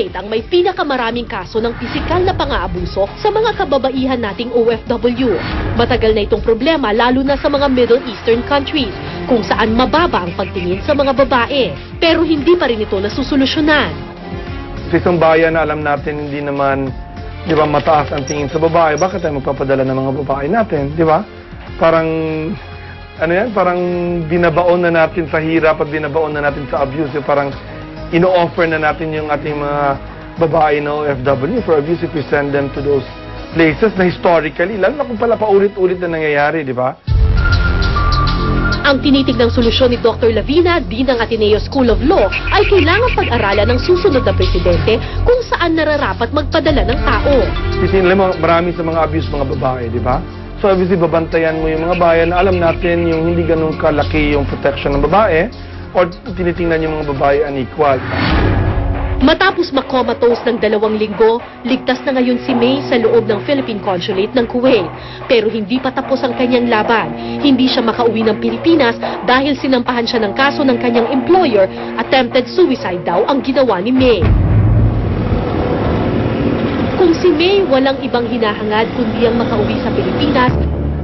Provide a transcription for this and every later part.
Kuwait ang may pinakamaraming kaso ng pisikal na pang-aabuso sa mga kababaihan nating OFW. Matagal na itong problema lalo na sa mga Middle Eastern countries kung saan mababa ang pagtingin sa mga babae. Pero hindi pa rin ito nasusolusyonan. Sa isang bayan na alam natin hindi naman, di ba, mataas ang tingin sa babae, bakit tayo magpapadala ng mga babae natin, di ba? Parang, ano yan, parang binabaon na natin sa hirap at binabaon na natin sa abuse. Parang ino-offer na natin yung ating mga babae na OFW for abuse if we send them to those places na historically, lalo na kung pala paulit-ulit na nangyayari, di ba? Ang tinitignang solusyon ni Dr. Lavina, Dean ng Ateneo School of Law, ay kailangan pag-aralan ng susunod na presidente kung saan nararapat magpadala ng tao. Titingnan mo, marami sa mga abuse mga babae, di ba? So obviously, babantayan mo yung mga bayan na alam natin yung hindi ganun kalaki yung protection ng babae or tinitingnan yung mga babae unequal. Matapos makomatose ng dalawang linggo, ligtas na ngayon si May sa loob ng Philippine Consulate ng Kuwait. Pero hindi pa tapos ang kanyang laban. Hindi siya makauwi ng Pilipinas dahil sinampahan siya ng kaso ng kanyang employer. Attempted suicide daw ang ginawa ni May. Kung si May walang ibang hinahangad kundi ang makauwi sa Pilipinas,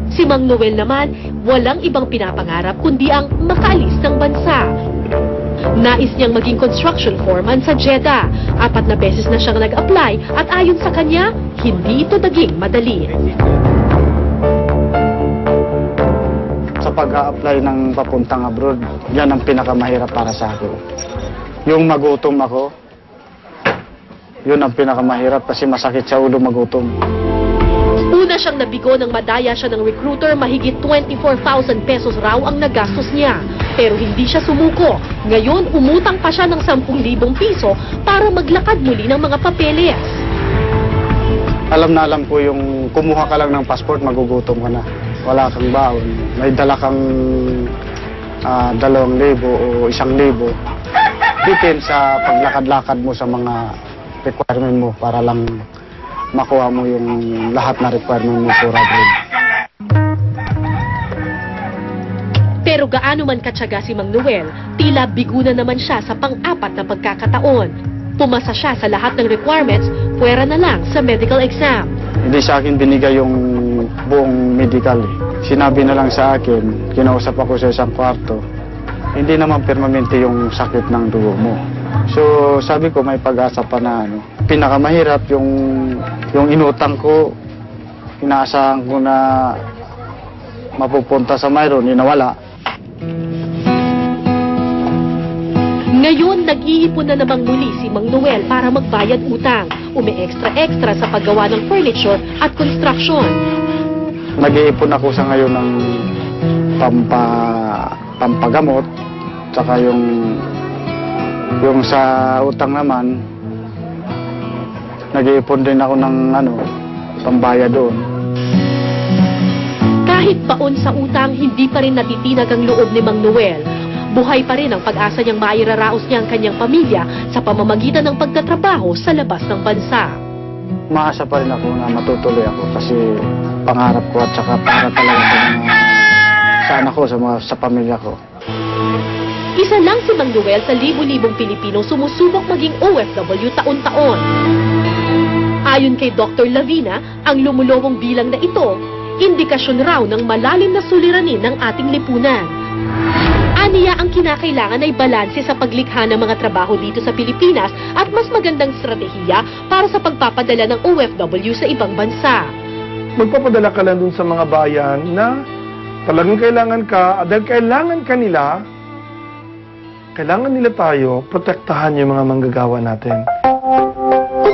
si Mang Noel naman walang ibang pinapangarap kundi ang makaalis ng bansa. Nais niyang maging construction foreman sa Jeddah. Apat na beses na siyang nag-apply at ayon sa kanya, hindi ito naging madali. sa pag-a-apply ng papuntang abroad, yan ang pinakamahirap para sa akin. Yung magutom ako, yun ang pinakamahirap kasi masakit sa ulo magutom. Una siyang nabigo nang madaya siya ng recruiter, mahigit 24,000 pesos raw ang nagastos niya. Pero hindi siya sumuko. Ngayon, umutang pa siya ng 10,000 piso para maglakad muli ng mga papeles. Alam na alam ko yung kumuha ka lang ng passport, magugutom ka na. Wala kang baon. May dala kang ah, dalawang libo o isang libo. Bitin sa paglakad-lakad mo sa mga requirement mo para lang makuha mo yung lahat na requirement mo for abroad. Pero gaano man katsaga si Mang Noel, tila bigo na naman siya sa pang-apat na pagkakataon. Pumasa siya sa lahat ng requirements, pwera na lang sa medical exam. Hindi sa akin binigay yung buong medical. eh. Sinabi na lang sa akin, kinausap ako sa isang kwarto, hindi naman permanente yung sakit ng dugo mo. So sabi ko may pag-asa pa na ano. Pinakamahirap yung yung inutang ko, inaasahan ko na mapupunta sa mayroon, yun nawala. Ngayon, nag-iipon na namang muli si Mang Noel para magbayad utang. Umi-extra-extra sa paggawa ng furniture at construction. Nag-iipon ako sa ngayon ng pampa, pampagamot, tsaka yung yung sa utang naman, nag-iipon din ako ng ano, pambaya doon. Kahit baon sa utang, hindi pa rin natitinag ang loob ni Mang Noel. Buhay pa rin ang pag-asa niyang mairaraos niya ang kanyang pamilya sa pamamagitan ng pagtatrabaho sa labas ng bansa. Maasa pa rin ako na matutuloy ako kasi pangarap ko at saka para talaga sa mga sa anak ko, sa, mga, sa pamilya ko. Isa lang si Mang Noel sa libu-libong Pilipinong sumusubok maging OFW taon-taon. Ayon kay Dr. Lavina, ang lumulowong bilang na ito, indikasyon raw ng malalim na suliranin ng ating lipunan. Aniya ang kinakailangan ay balanse sa paglikha ng mga trabaho dito sa Pilipinas at mas magandang strategiya para sa pagpapadala ng OFW sa ibang bansa. Magpapadala ka lang dun sa mga bayan na talagang kailangan ka, dahil kailangan ka nila, kailangan nila tayo, protektahan yung mga manggagawa natin.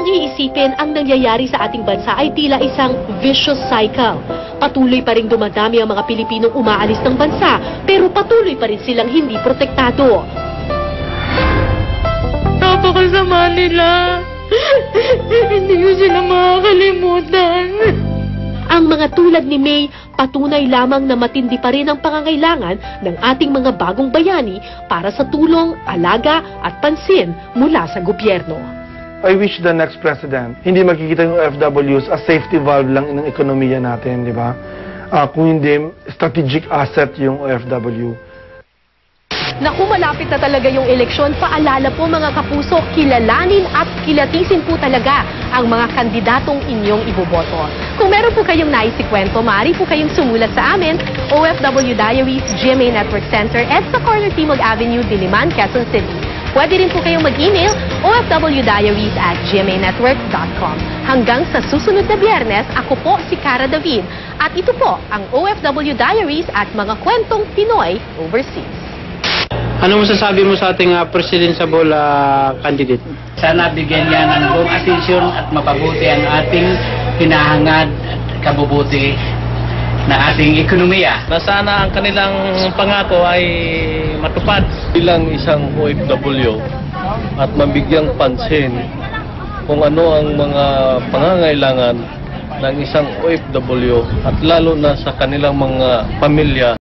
Kung iisipin, ang nangyayari sa ating bansa ay tila isang vicious cycle. Patuloy pa rin dumadami ang mga Pilipinong umaalis ng bansa, pero patuloy pa rin silang hindi protektado. Napakasama nila. Hindi ko sila makakalimutan. Ang mga tulad ni May, patunay lamang na matindi pa rin ang pangangailangan ng ating mga bagong bayani para sa tulong, alaga at pansin mula sa gobyerno. I wish the next president, hindi makikita yung OFWs as safety valve lang ng ekonomiya natin, di ba? Ah, kung hindi, strategic asset yung OFW. Naku, malapit na talaga yung eleksyon. Paalala po mga kapuso, kilalanin at kilatisin po talaga ang mga kandidatong inyong iboboto. Kung meron po kayong naisikwento, maaari po kayong sumulat sa amin, OFW Diaries, GMA Network Center, at sa Corner Timog Avenue, Diliman, Quezon City. Pwede rin po kayong mag-email ofwdiaries at gmanetwork.com. Hanggang sa susunod na biyernes, ako po si Cara David. At ito po ang OFW Diaries at mga kwentong Pinoy overseas. Ano masasabi mo sa ating uh, presidential ah, candidate? Sana bigyan niya ng buong atensyon at mapabuti ang ating hinahangad at kabubuti na ating ekonomiya. na sana ang kanilang pangako ay matupad. Bilang isang OFW at mabigyang pansin kung ano ang mga pangangailangan ng isang OFW at lalo na sa kanilang mga pamilya